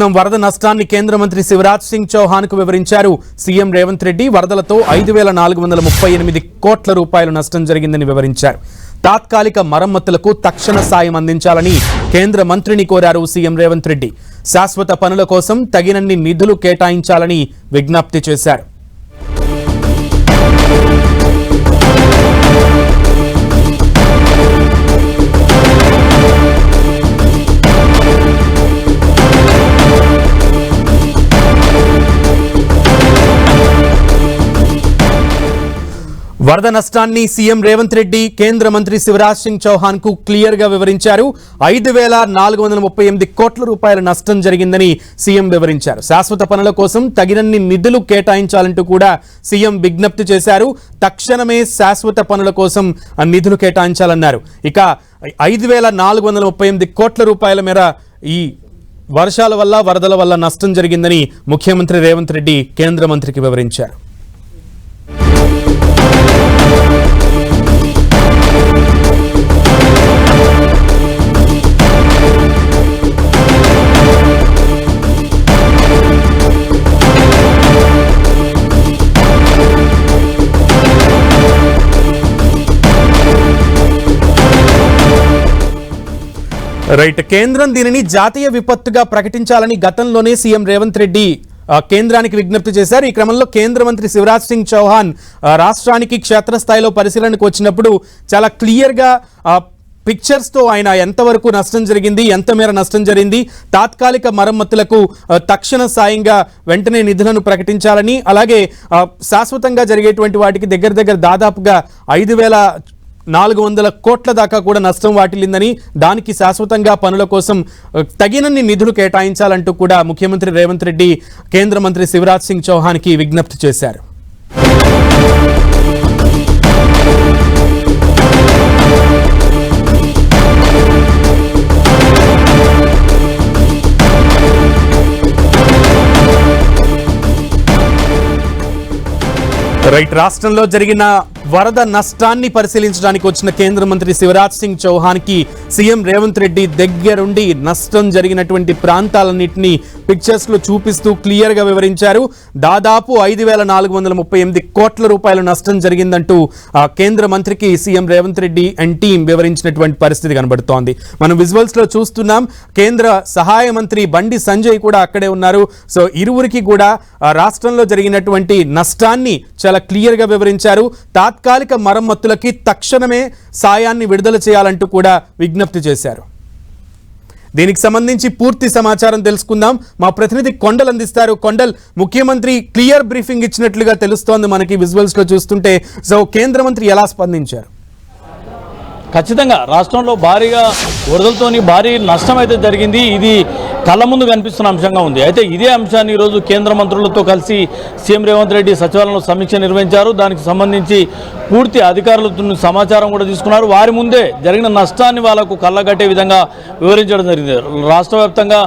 వరద నష్టాన్ని కేంద్ర మంత్రి శివరాజ్ సింగ్ చౌహాన్కు వివరించారు. సీఎం రేవంత్ రెడ్డి వరదలతో ఐదు వేల నాలుగు వందల ముప్పై ఎనిమిది కోట్ల రూపాయలు నష్టం జరిగిందని వివరించారు. తాత్కాలిక మరమ్మతులకు తక్షణ సాయం అందించాలని కేంద్ర మంత్రిని కోరారు సీఎం రేవంత్ రెడ్డి. శాశ్వత పనుల కోసం తగినన్ని నిధులు కేటాయించాలని విజ్ఞప్తి చేశారు. వరద నష్టాన్ని సీఎం రేవంత్ రెడ్డి కేంద్ర మంత్రి శివరాజ్ సింగ్ చౌహాన్కు క్లియర్గా వివరించారు. ఐదు వేల నాలుగు వందల ముప్పై ఎనిమిది కోట్ల రూపాయల నష్టం జరిగిందని సీఎం వివరించారు. శాశ్వత పనుల కోసం తగినన్ని నిధులు కేటాయించాలంటూ కూడా సీఎం విజ్ఞప్తి చేశారు. తక్షణమే శాశ్వత పనుల కోసం నిధులు కేటాయించాలన్నారు. ఇక ఐదు వేల నాలుగు వందల ముప్పై ఎనిమిది కోట్ల రూపాయల మేర ఈ వర్షాల వల్ల వరదల వల్ల నష్టం జరిగిందని ముఖ్యమంత్రి రేవంత్ రెడ్డి కేంద్ర మంత్రికి వివరించారు. రైట్. కేంద్రం దీనిని జాతీయ విపత్తుగా ప్రకటించాలని గతంలోనే సీఎం రేవంత్ రెడ్డి కేంద్రానికి విజ్ఞప్తి చేశారు. ఈ క్రమంలో కేంద్ర మంత్రి శివరాజ్ సింగ్ చౌహాన్ రాష్ట్రానికి క్షేత్రస్థాయిలో పరిశీలనకు వచ్చినప్పుడు చాలా క్లియర్గా పిక్చర్స్తో ఆయన ఎంతవరకు నష్టం జరిగింది ఎంత మేర నష్టం జరిగింది తాత్కాలిక మరమ్మతులకు తక్షణ సాయంగా వెంటనే నిధులను ప్రకటించాలని అలాగే శాశ్వతంగా జరిగేటువంటి వాటికి దగ్గర దగ్గర దాదాపుగా ఐదు వేల నాలుగు వందల కోట్ల దాకా కూడా నష్టం వాటిల్లిందని దానికి శాశ్వతంగా పనుల కోసం తగినన్ని నిధులు కేటాయించాలంటూ కూడా ముఖ్యమంత్రి రేవంత్ రెడ్డి కేంద్ర మంత్రి శివరాజ్ సింగ్ చౌహాన్కి విజ్ఞప్తి చేశారు. రైట్ రాష్ట్రంలో జరిగిన వరద నష్టాన్ని పరిశీలించడానికి వచ్చిన కేంద్ర మంత్రి శివరాజ్ సింగ్ చౌహాన్కి సీఎం రేవంత్ రెడ్డి దగ్గరుండి నష్టం జరిగినటువంటి ప్రాంతాలన్నింటినీ పిక్చర్స్లో చూపిస్తూ క్లియర్గా వివరించారు. దాదాపు ఐదు వేల నాలుగు వందల ముప్పై ఎనిమిది కోట్ల రూపాయల నష్టం జరిగిందంటూ కేంద్ర మంత్రికి CM Revanth Reddy and team వివరించినటువంటి పరిస్థితి కనబడుతోంది. మనం విజువల్స్లో చూస్తున్నాం కేంద్ర సహాయ మంత్రి బండి సంజయ్ కూడా అక్కడే ఉన్నారు. సో ఇరువురికి కూడా రాష్ట్రంలో జరిగినటువంటి నష్టాన్ని చాలా క్లియర్గా వివరించారు. తాత్కాలిక మరమ్మతులకి తక్షణమే సాయాన్ని విడుదల చేయాలంటూ కూడా విజ్ఞప్తి చేశారు. దీనికి సంబంధించి పూర్తి సమాచారం తెలుసుకుందాం. మా ప్రతినిధి కొండల్ అందిస్తారు. కొండల్ ముఖ్యమంత్రి క్లియర్ బ్రీఫింగ్ ఇచ్చినట్లుగా తెలుస్తోంది మనకి విజువల్స్లో చూస్తుంటే. సో కేంద్ర మంత్రి ఎలా స్పందించారు? ఖచ్చితంగా రాష్ట్రంలో భారీగా వరదలతోని భారీ నష్టం అయితే జరిగింది. ఇది కళ్ళ ముందు కనిపిస్తున్న అంశంగా ఉంది. అయితే ఇదే అంశాన్ని ఈరోజు కేంద్ర మంత్రులతో కలిసి సీఎం రేవంత్ రెడ్డి సచివాలయంలో సమీక్ష నిర్వహించారు. దానికి సంబంధించి పూర్తి అధికారులతో సమాచారం కూడా తీసుకున్నారు. వారి ముందే జరిగిన నష్టాన్ని వాళ్ళకు కళ్ళగట్టే విధంగా వివరించడం జరిగింది. రాష్ట్ర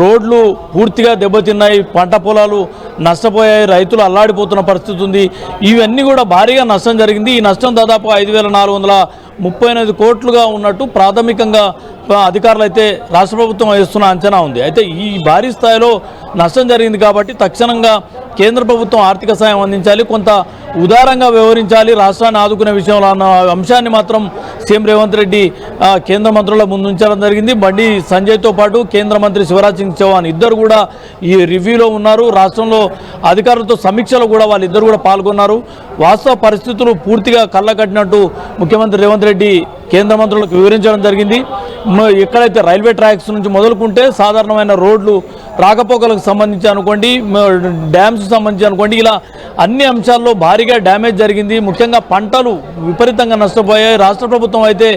రోడ్లు పూర్తిగా దెబ్బతిన్నాయి పంట పొలాలు నష్టపోయాయి రైతులు అల్లాడిపోతున్న పరిస్థితి ఉంది. ఇవన్నీ కూడా భారీగా నష్టం జరిగింది. ఈ నష్టం దాదాపు ఐదు వేల నాలుగు వందల ముప్పై ఎనిమిది కోట్లుగా ఉన్నట్టు ప్రాథమికంగా అధికారులు అయితే రాష్ట్ర ప్రభుత్వం వేస్తున్న అంచనా ఉంది. అయితే ఈ భారీ స్థాయిలో నష్టం జరిగింది కాబట్టి తక్షణంగా కేంద్ర ప్రభుత్వం ఆర్థిక సాయం అందించాలి కొంత ఉదారంగా వ్యవహరించాలి. రాష్ట్రాన్ని ఆదుకునే విషయంలో అన్న అంశాన్ని మాత్రం సీఎం రేవంత్ రెడ్డి కేంద్ర మంత్రుల ముందుంచడం జరిగింది. బండి సంజయ్తో పాటు కేంద్ర మంత్రి శివరాజ్ సింగ్ చౌహాన్ ఇద్దరు కూడా ఈ రివ్యూలో ఉన్నారు. రాష్ట్రంలో అధికారులతో సమీక్షలో కూడా వాళ్ళిద్దరు కూడా పాల్గొన్నారు. వాస్తవ పరిస్థితులు పూర్తిగా కళ్ళకట్టినట్టు ముఖ్యమంత్రి రేవంత్ రెడ్డి కేంద్ర మంత్రులకు వివరించడం జరిగింది. ఎక్కడైతే రైల్వే ట్రాక్స్ నుంచి మొదలుకుంటే సాధారణమైన రోడ్లు రాకపోకలకు సంబంధించి అనుకోండి డ్యామ్స్ సంబంధించి అనుకోండి ఇలా అన్ని అంశాల్లో భారీగా డ్యామేజ్ జరిగింది. ముఖ్యంగా పంటలు విపరీతంగా నష్టపోయాయి. రాష్ట్ర ప్రభుత్వం అయితే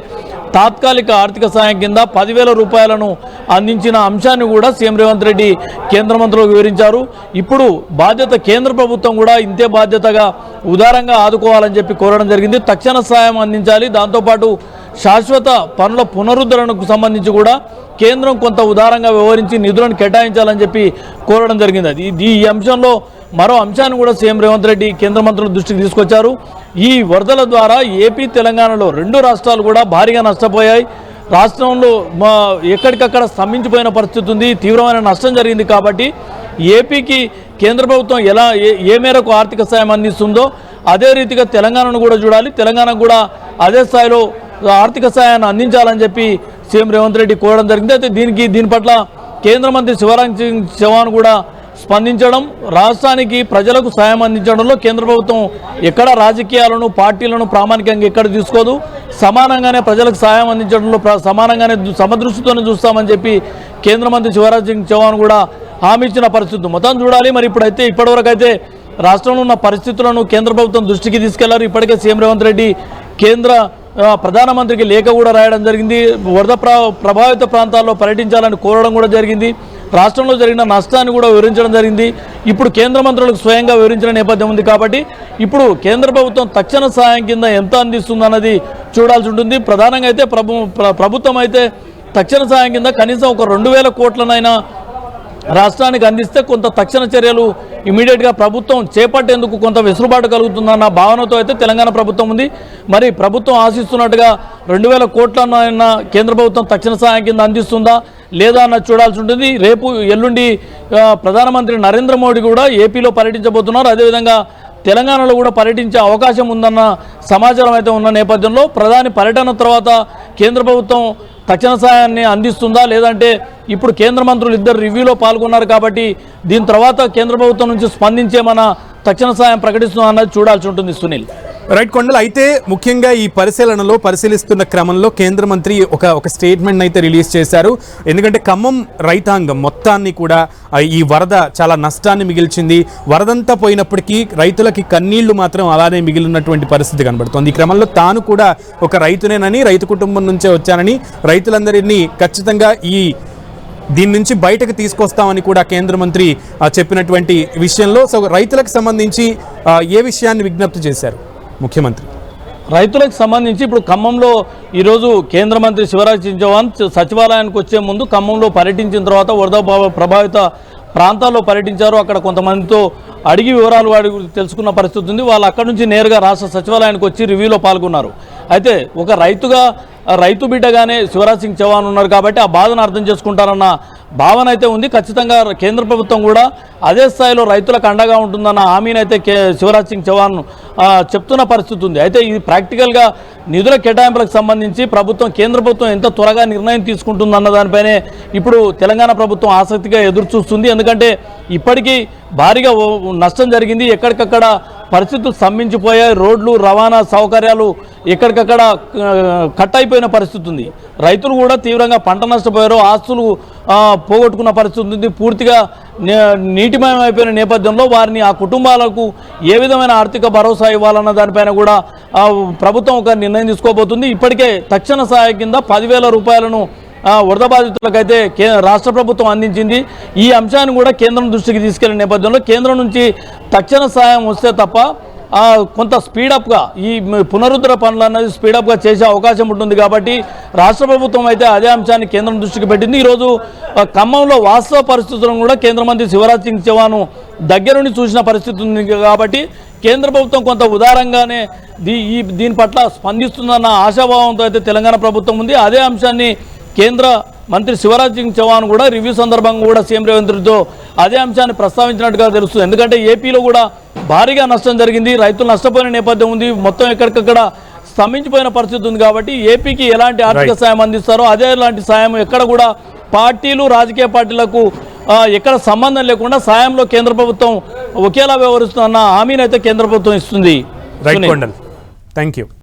తాత్కాలిక ఆర్థిక సాయం కింద పదివేల రూపాయలను అందించిన అంశాన్ని కూడా సీఎం రేవంత్ రెడ్డి కేంద్ర మంత్రులకు వివరించారు. ఇప్పుడు బాధ్యత కేంద్ర ప్రభుత్వం కూడా ఇంతే బాధ్యతగా ఉదారంగా ఆదుకోవాలని చెప్పి కోరడం జరిగింది. తక్షణ సాయం అందించాలి. దాంతోపాటు శాశ్వత పనుల పునరుద్ధరణకు సంబంధించి కూడా కేంద్రం కొంత ఉదారంగా వ్యవహరించి నిధులను కేటాయించాలని చెప్పి కోరడం జరిగింది. అది ఈ అంశంలో మరో అంశాన్ని కూడా సీఎం రేవంత్ రెడ్డి కేంద్ర మంత్రుల దృష్టికి తీసుకొచ్చారు. ఈ వరదల ద్వారా ఏపీ తెలంగాణలో రెండు రాష్ట్రాలు కూడా భారీగా నష్టపోయాయి. రాష్ట్రంలో మా ఎక్కడికక్కడ స్తంభించిపోయిన పరిస్థితి ఉంది. తీవ్రమైన నష్టం జరిగింది కాబట్టి ఏపీకి కేంద్ర ప్రభుత్వం ఎలా ఏ ఏ మేరకు ఆర్థిక సాయం అందిస్తుందో అదే రీతిగా తెలంగాణను కూడా చూడాలి. తెలంగాణకు కూడా అదే స్థాయిలో ఆర్థిక సాయాన్ని అందించాలని చెప్పి సీఎం రేవంత్ రెడ్డి కోరడం జరిగింది. అయితే దీనికి దీని పట్ల కేంద్ర మంత్రి శివరాజ్ సింగ్ చౌహాన్ కూడా స్పందించడం రాష్ట్రానికి ప్రజలకు సాయం అందించడంలో కేంద్ర ప్రభుత్వం ఎక్కడ రాజకీయాలను పార్టీలను ప్రామాణికంగా ఎక్కడ తీసుకోదు సమానంగానే ప్రజలకు సాయం అందించడంలో ప్ర- సమానంగానే సమదృష్టితోనే చూస్తామని చెప్పి కేంద్ర మంత్రి శివరాజ్ సింగ్ చౌహాన్ కూడా హామీ ఇచ్చిన పరిస్థితి. మొత్తం చూడాలి. మరి ఇప్పుడైతే ఇప్పటివరకు అయితే రాష్ట్రంలో ఉన్న పరిస్థితులను కేంద్ర ప్రభుత్వం దృష్టికి తీసుకెళ్ళారు. ఇప్పటికే సీఎం రేవంత్ రెడ్డి కేంద్ర ప్రధానమంత్రికి లేఖ కూడా రాయడం జరిగింది. వరద ప్రభావిత ప్రాంతాల్లో పర్యటించాలని కోరడం కూడా జరిగింది. రాష్ట్రంలో జరిగిన నష్టాన్ని కూడా వివరించడం జరిగింది. ఇప్పుడు కేంద్ర మంత్రులకు స్వయంగా వివరించిన నేపథ్యం ఉంది కాబట్టి ఇప్పుడు కేంద్ర ప్రభుత్వం తక్షణ సహాయం కింద ఎంత అందిస్తుందన్నది చూడాల్సి ఉంటుంది. ప్రధానంగా అయితే ప్రభు ప్రభుత్వం అయితే తక్షణ సహాయం కింద కనీసం ఒక రెండు వేల కోట్లనైనా రాష్ట్రానికి అందిస్తే కొంత తక్షణ చర్యలు ఇమీడియట్గా ప్రభుత్వం చేపట్టేందుకు కొంత వెసులుబాటు కలుగుతుందన్న భావనతో అయితే తెలంగాణ ప్రభుత్వం ఉంది. మరి ప్రభుత్వం ఆశిస్తున్నట్టుగా రెండు వేల కోట్లన్న కేంద్ర ప్రభుత్వం తక్షణ సహాయం కింద అందిస్తుందా లేదా అన్నది చూడాల్సి ఉంటుంది. రేపు ఎల్లుండి ప్రధానమంత్రి నరేంద్ర మోడీ కూడా ఏపీలో పర్యటించబోతున్నారు. అదేవిధంగా తెలంగాణలో కూడా పర్యటించే అవకాశం ఉందన్న సమాచారం అయితే ఉన్న నేపథ్యంలో ప్రధాని పర్యటన తర్వాత కేంద్ర ప్రభుత్వం తక్షణ సహాయాన్ని అందిస్తుందా? లేదంటే ఇప్పుడు కేంద్ర మంత్రులు ఇద్దరు రివ్యూలో పాల్గొన్నారు కాబట్టి దీని తర్వాత కేంద్ర ప్రభుత్వం నుంచి స్పందించేమన్నా తక్షణ సహాయం ప్రకటిస్తుందా అన్నది చూడాల్సి ఉంటుంది సునీల్. రైట్ కొండలు. అయితే ముఖ్యంగా ఈ పరిశీలనలో పరిశీలిస్తున్న క్రమంలో కేంద్ర మంత్రి ఒక ఒక స్టేట్మెంట్ అయితే రిలీజ్ చేశారు. ఎందుకంటే ఖమ్మం రైతాంగం మొత్తాన్ని కూడా ఈ వరద చాలా నష్టాన్ని మిగిల్చింది. వరదంతా పోయినప్పటికీ రైతులకి కన్నీళ్ళు మాత్రం అలానే మిగిలినటువంటి పరిస్థితి కనబడుతోంది. ఈ క్రమంలో తాను కూడా ఒక రైతునేనని రైతు కుటుంబం నుంచే వచ్చానని రైతులందరినీ ఖచ్చితంగా ఈ దీని నుంచి బయటకు తీసుకొస్తామని కూడా కేంద్ర మంత్రి చెప్పినటువంటి విషయంలో. సో రైతులకు సంబంధించి ఏ విషయాన్ని విజ్ఞప్తి చేశారు? ముఖ్యమంత్రి. రైతులకు సంబంధించి ఇప్పుడు ఖమ్మంలో ఈరోజు కేంద్ర మంత్రి శివరాజ్ సింగ్ చౌహాన్ సచివాలయానికి వచ్చే ముందు ఖమ్మంలో పర్యటించిన తర్వాత వరద ప్రభావిత ప్రాంతాల్లో పర్యటించారు. అక్కడ కొంతమందితో అడిగి వివరాలు వాడి తెలుసుకున్న పరిస్థితి ఉంది. వాళ్ళు అక్కడి నుంచి నేరుగా రాష్ట్ర సచివాలయానికి వచ్చి రివ్యూలో పాల్గొన్నారు. అయితే ఒక రైతుగా రైతు బిడ్డగానే శివరాజ్ సింగ్ చౌహాన్ ఉన్నారు కాబట్టి ఆ బాధను అర్థం చేసుకుంటారన్న భావన అయితే ఉంది. ఖచ్చితంగా కేంద్ర ప్రభుత్వం కూడా అదే స్థాయిలో రైతులకు అండగా ఉంటుందన్న హామీని అయితే కే శివరాజ్ సింగ్ చౌహాన్ చెప్తున్న పరిస్థితి ఉంది. అయితే ఇది ప్రాక్టికల్గా నిధుల కేటాయింపులకు సంబంధించి ప్రభుత్వం కేంద్ర ప్రభుత్వం ఎంత త్వరగా నిర్ణయం తీసుకుంటుందన్న దానిపైనే ఇప్పుడు తెలంగాణ ప్రభుత్వం ఆసక్తిగా ఎదురు చూస్తుంది ఎందుకంటే ఇప్పటికీ భారీగా నష్టం జరిగింది. ఎక్కడికక్కడ పరిస్థితులు స్తంభించిపోయాయి రోడ్లు రవాణా సౌకర్యాలు ఎక్కడికక్కడ కట్ అయిపోయిన పరిస్థితి ఉంది. రైతులు కూడా తీవ్రంగా పంట నష్టపోయారు. ఆస్తులు పోగొట్టుకున్న పరిస్థితి ఉంది. పూర్తిగా నే- నీటిమయం అయిపోయిన నేపథ్యంలో వారిని ఆ కుటుంబాలకు ఏ విధమైన ఆర్థిక భరోసా ఇవ్వాలన్న దానిపైన కూడా ప్రభుత్వం ఒక నిర్ణయం తీసుకోబోతుంది. ఇప్పటికే తక్షణ సహాయం కింద పదివేల రూపాయలను వరద బాధితులకైతే కే రాష్ట్ర ప్రభుత్వం అందించింది. ఈ అంశాన్ని కూడా కేంద్రం దృష్టికి తీసుకెళ్ళిన నేపథ్యంలో కేంద్రం నుంచి తక్షణ సహాయం వస్తే తప్ప కొంత స్పీడప్గా ఈ పునరుద్ధర పునరుద్ధరణ పనులు అనేది స్పీడప్గా చేసే అవకాశం ఉంటుంది కాబట్టి రాష్ట్ర ప్రభుత్వం అయితే అదే అంశాన్ని కేంద్రం దృష్టికి పెట్టింది. ఈరోజు ఖమ్మంలో వాస్తవ పరిస్థితులను కూడా కేంద్ర మంత్రి శివరాజ్ సింగ్ చౌహాన్ దగ్గరుండి చూసిన పరిస్థితి ఉంది కాబట్టి కేంద్ర ప్రభుత్వం కొంత ఉదారంగానే దీ ఈ దీని పట్ల స్పందిస్తుందన్న ఆశాభావంతో అయితే తెలంగాణ ప్రభుత్వం ఉంది. అదే అంశాన్ని కేంద్ర మంత్రి శివరాజ్ సింగ్ చౌహాన్ కూడా రివ్యూ సందర్భంగా కూడా సీఎం రేవంత్ రెడ్డితో అదే అంశాన్ని ప్రస్తావించినట్టుగా తెలుస్తుంది. ఎందుకంటే ఏపీలో కూడా భారీగా నష్టం జరిగింది. రైతులు నష్టపోయిన నేపథ్యం ఉంది. మొత్తం ఎక్కడికక్కడ స్తంభించిపోయిన పరిస్థితి ఉంది కాబట్టి ఏపీకి ఎలాంటి ఆర్థిక. సాయం అందిస్తారో అదే లాంటి సాయం ఎక్కడ కూడా పార్టీలు రాజకీయ పార్టీలకు ఎక్కడ సంబంధం లేకుండా సాయంలో కేంద్ర ప్రభుత్వం ఒకేలా వ్యవహరిస్తుందన్న హామీని అయితే కేంద్ర ప్రభుత్వం ఇస్తుంది. Thank you